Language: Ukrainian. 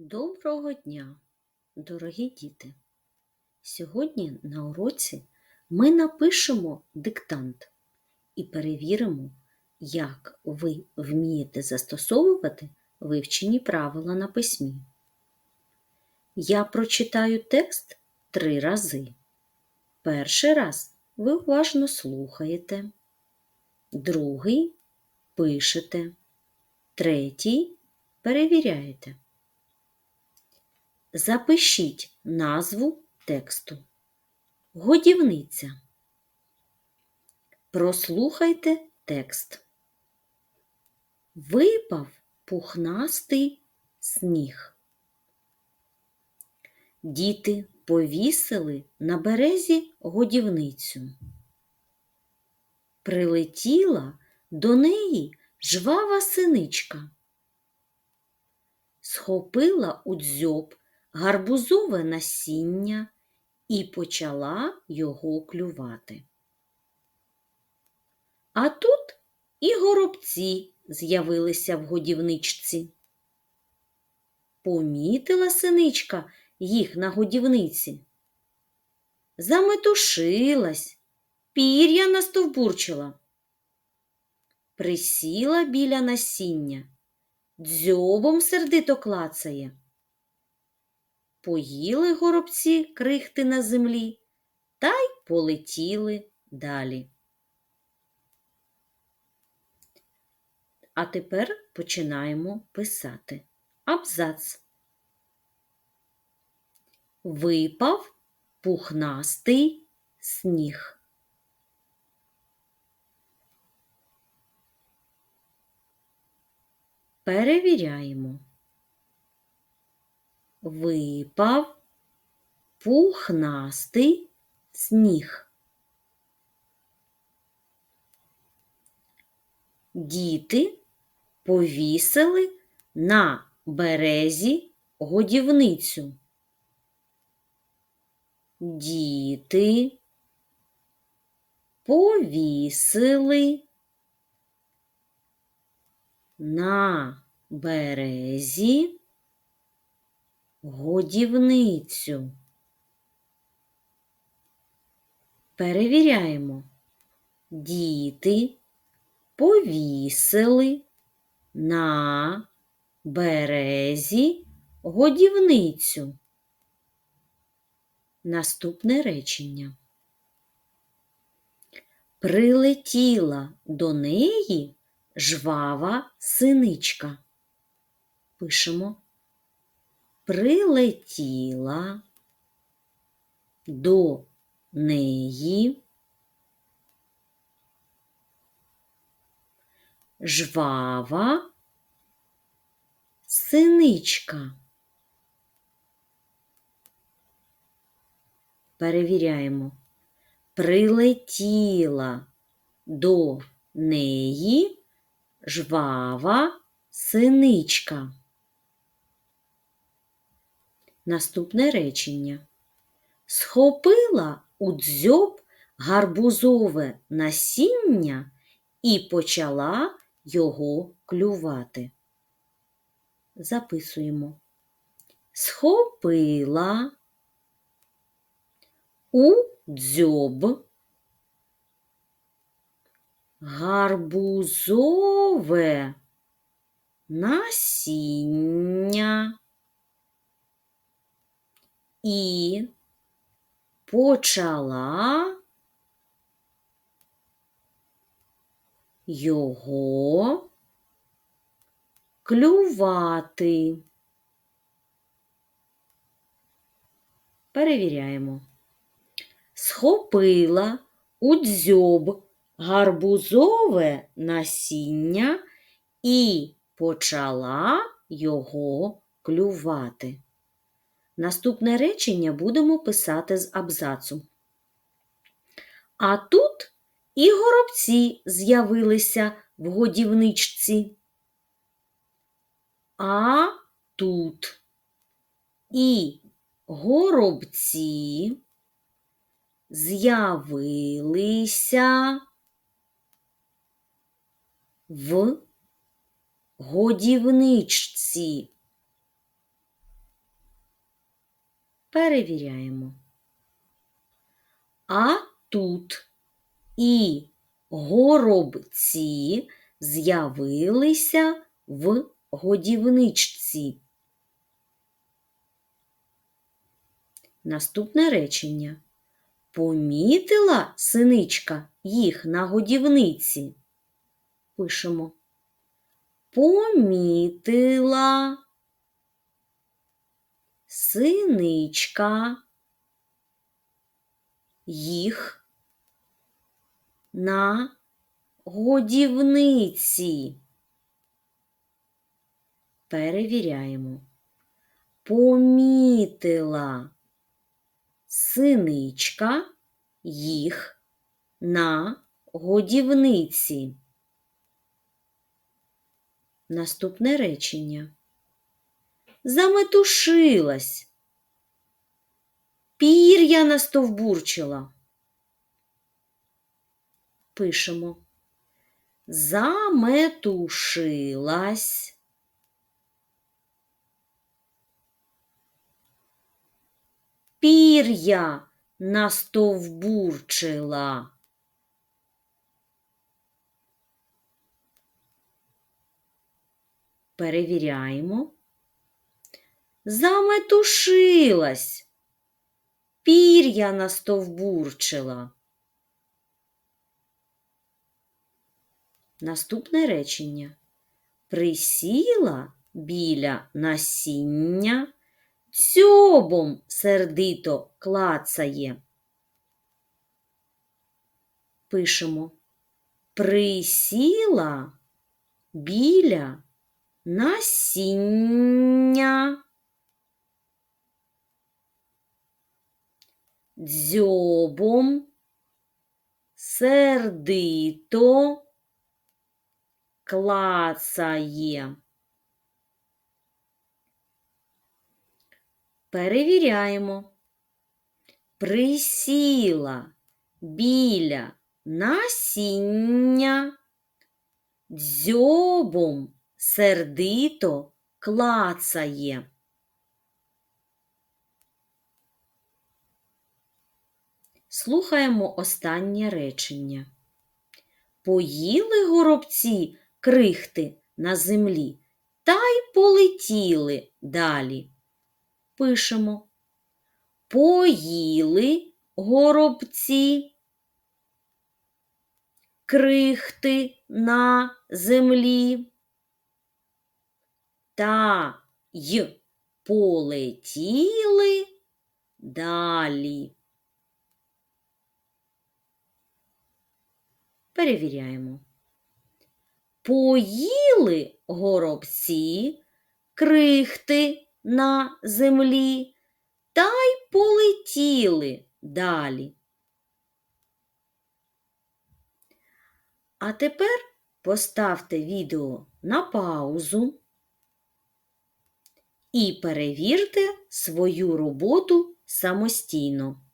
Доброго дня, дорогі діти! Сьогодні на уроці ми напишемо диктант і перевіримо, як ви вмієте застосовувати вивчені правила на письмі. Я прочитаю текст три рази. Перший раз ви уважно слухаєте, другий пишете, третій перевіряєте. Запишіть назву тексту. Годівниця. Прослухайте текст. Випав пухнастий сніг. Діти повісили на березі годівницю. Прилетіла до неї жвава синичка. Схопила у дзьоб гарбузове насіння і почала його клювати. А тут і горобці з'явилися в годівничці. Помітила синичка їх на годівниці. Заметушилась, пір'я настовбурчила. Присіла біля насіння, дзьобом сердито клацає. Поїли горобці крихти на землі та й полетіли далі. А тепер починаємо писати. Абзац. Випав пухнастий сніг. Перевіряємо. Випав пухнастий сніг. Діти повісили на березі годівницю. Діти повісили на березі годівницю. Перевіряємо. Діти повісили на березі годівницю. Наступне речення. Прилетіла до неї жвава синичка. Пишемо. Прилетіла до неї жвава синичка. Перевіряємо. Прилетіла до неї жвава синичка. Наступне речення. Схопила у дзьоб гарбузове насіння і почала його клювати. Записуємо. Схопила у дзьоб гарбузове насіння і почала його клювати. Перевіряємо. Схопила у дзьоб гарбузове насіння і почала його клювати. Наступне речення будемо писати з абзацу. А тут і горобці з'явилися в годівничці. А тут і горобці з'явилися в годівничці. Перевіряємо. А тут і горобці з'явилися в годівничці. Наступне речення. Помітила синичка їх на годівниці? Пишемо. Помітила синичка їх на годівниці. Перевіряємо. Помітила синичка їх на годівниці. Наступне речення. Заметушилась. Пір'я настовбурчила. Пишемо. Заметушилась. Пір'я настовбурчила. Перевіряємо. Заметушилась. Пір'я настовбурчила. Наступне речення. Присіла біля насіння, цьобом сердито клацає. Пишемо. Присіла біля насіння. Дзьобом сердито клацає. Перевіряємо. Присіла біля насіння, дзьобом сердито клацає. Слухаємо останнє речення. Поїли горобці крихти на землі та й полетіли далі. Пишемо. Поїли горобці крихти на землі та й полетіли далі. Перевіряємо. Поїли горобці крихти на землі та й полетіли далі. А тепер поставте відео на паузу і перевірте свою роботу самостійно.